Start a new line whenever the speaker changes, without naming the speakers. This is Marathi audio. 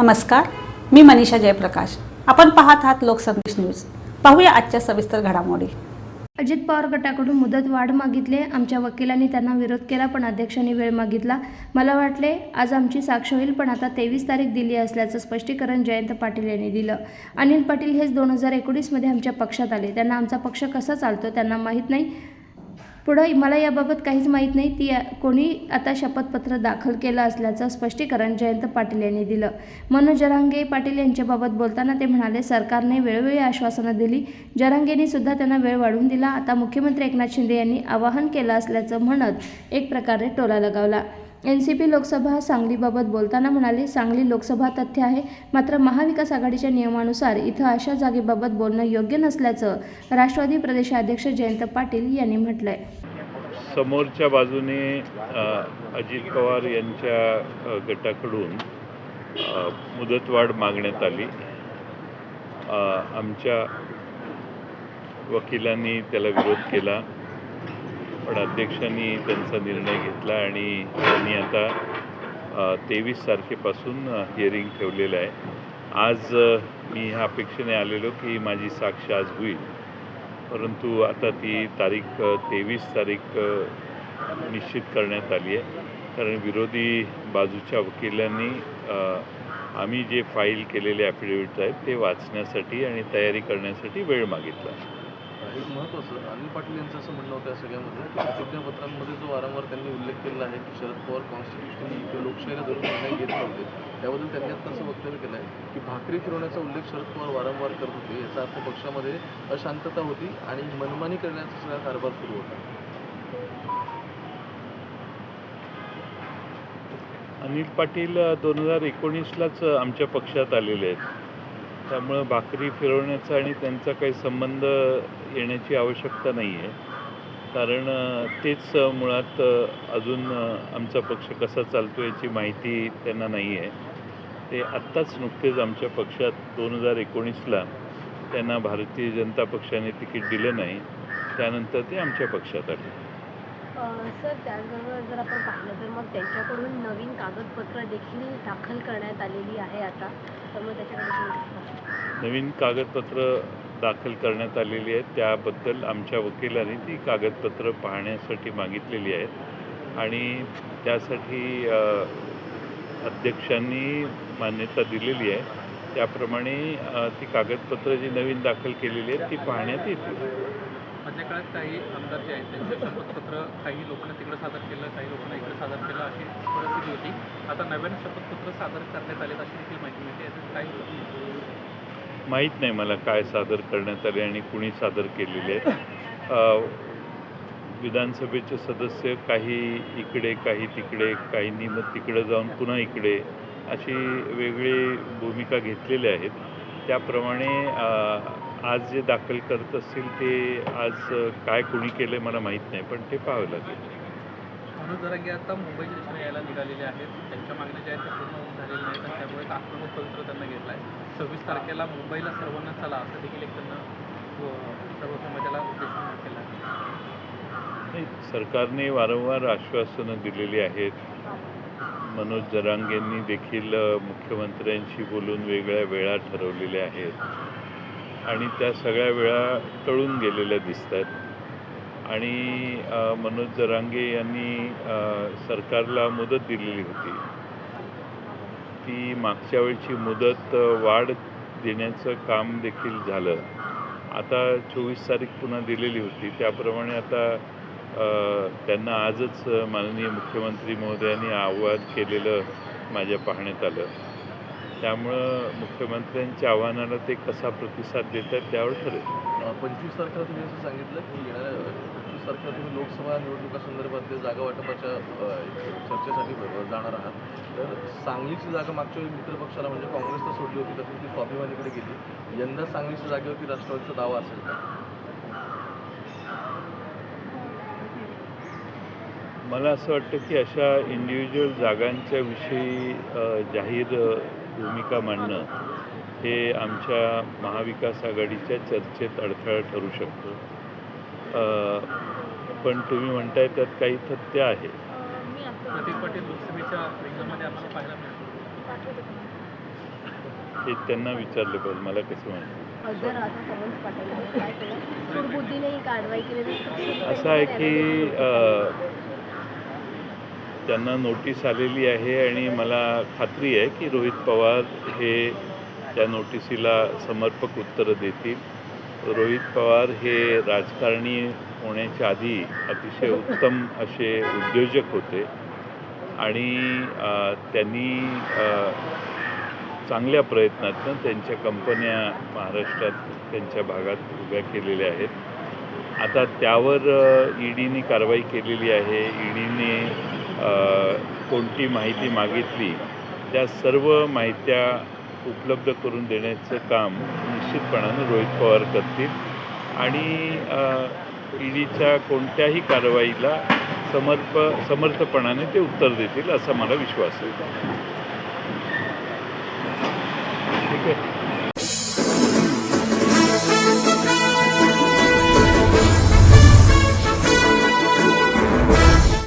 नमस्कार मी मनीषा जयप्रकाश. आपण पाहत आहात लोकसंदेश न्यूज. पाहूया आजच्या सविस्तर घडामोडी.
अजित पवार गटाकडून मुदत वाढ मागितले आमच्या वकिलांनी त्यांना विरोध केला पण अध्यक्षांनी वेळ मागितला. मला वाटले आज आमची साक्ष होईल पण आता तेवीस तारीख दिली असल्याचं स्पष्टीकरण जयंत पाटील यांनी दिलं. अनिल पाटील हेच दोन हजार एकोणीसमध्ये आमच्या पक्षात आले. त्यांना आमचा पक्ष कसा चालतो त्यांना माहीत नाही. पुढं मला याबाबत काहीच माहीत नाही. ती कोणी आता शपथपत्र दाखल केलं असल्याचं स्पष्टीकरण जयंत पाटील यांनी दिलं. मनोज जरांगे पाटील यांच्याबाबत बोलताना ते म्हणाले सरकारने वेळोवेळी आश्वासनं दिली. जरांगेंनी सुद्धा त्यांना वेळ वाढवून दिला. आता मुख्यमंत्री एकनाथ शिंदे यांनी आवाहन केलं असल्याचं म्हणत एक प्रकारे टोला लगावला. एन सी पी लोकसभा सांगलीबाबत बोलताना म्हणाले सांगली लोकसभा तथ्य आहे मात्र महाविकास आघाडीच्या नियमानुसार इथं अशा जागेबाबत बोलणं योग्य नसल्याचं राष्ट्रवादी प्रदेशाध्यक्ष जयंत पाटील यांनी म्हटलंय.
समोरच्या बाजूने अजित पवार यांच्या गटाकडून मुदतवाढ मागण्यात आली. आमच्या वकिलांनी त्याला विरोध केला. पण अध्यक्षांनी त्यांचा निर्णय घेतला आणि त्यांनी आता तेवीस तारखेपासून हिअरिंग ठेवलेलं आहे. आज मी ह्या अपेक्षेने आलेलो की माझी साक्ष आज होईल. परंतु आता ती तारीख तेवीस तारीख निश्चित करण्यात आली आहे. कारण विरोधी बाजूच्या वकिलांनी आम्ही जे फाईल केलेले ॲफिडेविट्स आहेत ते वाचण्यासाठी आणि तयारी करण्यासाठी वेळ मागितला.
एक महत्त्वाचं अनिल पाटील यांचं असं म्हणणं होतं या सगळ्यामध्ये की प्रतिज्ञापत्रांमध्ये जो वारंवार त्यांनी उल्लेख केलेला आहे की शरद पवार कॉन्स्टिट्युशनली किंवा लोकशाहीला धरून निर्णय घेत नव्हते त्याबद्दल त्यांनी आता असं वक्तव्य केलं आहे की भाकरी फिरवण्याचा उल्लेख शरद पवार वारंवार करत होते याचा अर्थ पक्षामध्ये अशांतता होती आणि मनमानी करण्याचा सगळा कारभार सुरू होता.
अनिल पाटील दोन हजार एकोणीसलाच आमच्या पक्षात आलेले आहेत. त्यामुळं भाकरी फिरवण्याचा आणि त्यांचा काही संबंध येण्याची आवश्यकता नाही आहे कारण तेच मुळात अजून आमचा पक्ष कसा चालतो याची माहिती त्यांना नाही आहे ते आत्ताच नुकतेच आमच्या पक्षात दोन हजार एकोणीसला त्यांना भारतीय जनता पक्षाने तिकीट दिलं नाही. त्यानंतर ते आमच्या पक्षात आले.
सर त्याचबरोबर जर आपण पाहिलं तर मग त्यांच्याकडून नवीन कागदपत्र देखील दाखल करण्यात आलेली आहे आता. तर मग त्याच्याकडे
नवीन कागदपत्र दाखल करण्यात आलेली आहेत. त्याबद्दल आमच्या वकिलांनी ती कागदपत्र पाहण्यासाठी मागितलेली आहेत. आणि त्यासाठी अध्यक्षांनी मान्यता दिलेली आहे. त्याप्रमाणे ती कागदपत्र जी नवीन दाखल केलेली आहेत ती पाहण्यात येतील.
मधल्या काळात काही आमदार जे आहेत त्यांचं शपथपत्र काही लोकांना तिकडे सादर केलं काही लोकांना इकडे सादर केलं अशी परिस्थिती होती. आता नव्यानं शपथपत्र सादर करण्यात आले अशी देखील माहिती मिळते. याचं काय
माहीत नाही मला काय सादर करण्यात आले आणि कुणी सादर केलेले आहेत. विधानसभेचे सदस्य काही इकडे काही तिकडे काहींनी मग तिकडे जाऊन पुन्हा इकडे अशी वेगळी भूमिका घेतलेल्या आहेत. त्याप्रमाणे आज जे दाखल करत असतील ते आज काय कुणी केले मला माहीत नाही पण ते पाहावं लागेल.
मनोज जरांगे आता मुंबईच्या दिशेने यायला निघालेले आहेत. त्यांच्या मागण्या ज्या आहेत त्या पूर्ण होऊन झालेल्या नाहीत आणि त्यामुळे एक आक्रमक पवित्र त्यांना घेतला आहे सव्वीस तारखेला मुंबईला सर्वांना चला असं देखील एक त्यांना अ, सर्व समाजाला उद्देशून केलं. आहे
नाही सरकारने वारंवार आश्वासनं दिलेली आहेत. मनोज जरांगेंनी देखील मुख्यमंत्र्यांशी बोलून वेगळ्या वेळा ठरवलेल्या आहेत. आणि त्या सगळ्या वेळा टळून गेलेल्या दिसत आहेत आणि मनोज जरांगे यांनी सरकारला मुदत दिलेली होती. ती मागच्या वेळची मुदत वाढ देण्याचं काम देखील झालं. आता चोवीस तारीख पुन्हा दिलेली होती. त्याप्रमाणे आता त्यांना आजच माननीय मुख्यमंत्री महोदयांनी आवाहन केलेलं माझ्या पाहण्यात आलं. त्यामुळं मुख्यमंत्र्यांच्या आव्हानाला ते कसा प्रतिसाद देतात त्यावर ठरेल.
पंचवीस तारखेला तुम्ही असं सांगितलं की येणाऱ्या पंचवीस तारखेला तुम्ही लोकसभा निवडणुकासंदर्भातले जागा वाटपाच्या चर्चेसाठी जाणार आहात. तर सांगलीची जागा मागच्या वेळी मित्र पक्षाला म्हणजे काँग्रेसला सोडली होती त्यातून ती स्वाभिमानीकडे गेली. यंदा सांगलीच्या जागेवरती राष्ट्रवादीचा दावा असेल का?
मला असं वाटतं की अशा इंडिव्हिज्युअल जागांच्या विषयी जाहीर भूमिका मांडणं हे आमच्या महाविकास आघाडीच्या चर्चेत अडथळा ठरू शकतो. पण तुम्ही म्हणताय त्यात काही तथ्य आहे. हे त्यांना विचारलं पाहिजे मला कसं माहिती
जर आता समन्स पाठवलं. काय केलं? सूडबुद्धीने ही कारवाई केली. तर
असं आहे की अ, त्यांना नोटीस आलेली आहे आणि मला खात्री आहे की रोहित पवार हे त्या नोटिसीला समर्पक उत्तरं देतील. रोहित पवार हे राजकारणी होण्याच्या आधी अतिशय उत्तम असे उद्योजक होते आणि त्यांनी चांगल्या प्रयत्नातनं त्यांच्या कंपन्या महाराष्ट्रात त्यांच्या भागात उभ्या केलेल्या आहेत. आता त्यावर ईडीने कारवाई केलेली आहे. ईडीने कोणती माहिती मागितली त्या सर्व माहित्या उपलब्ध करून देण्याचं काम निश्चितपणानं रोहित पवार करतील. आणि ईडीच्या कोणत्याही कारवाईला समर्प समर्थपणाने ते उत्तर देतील असा मला विश्वास आहे. ठीक आहे.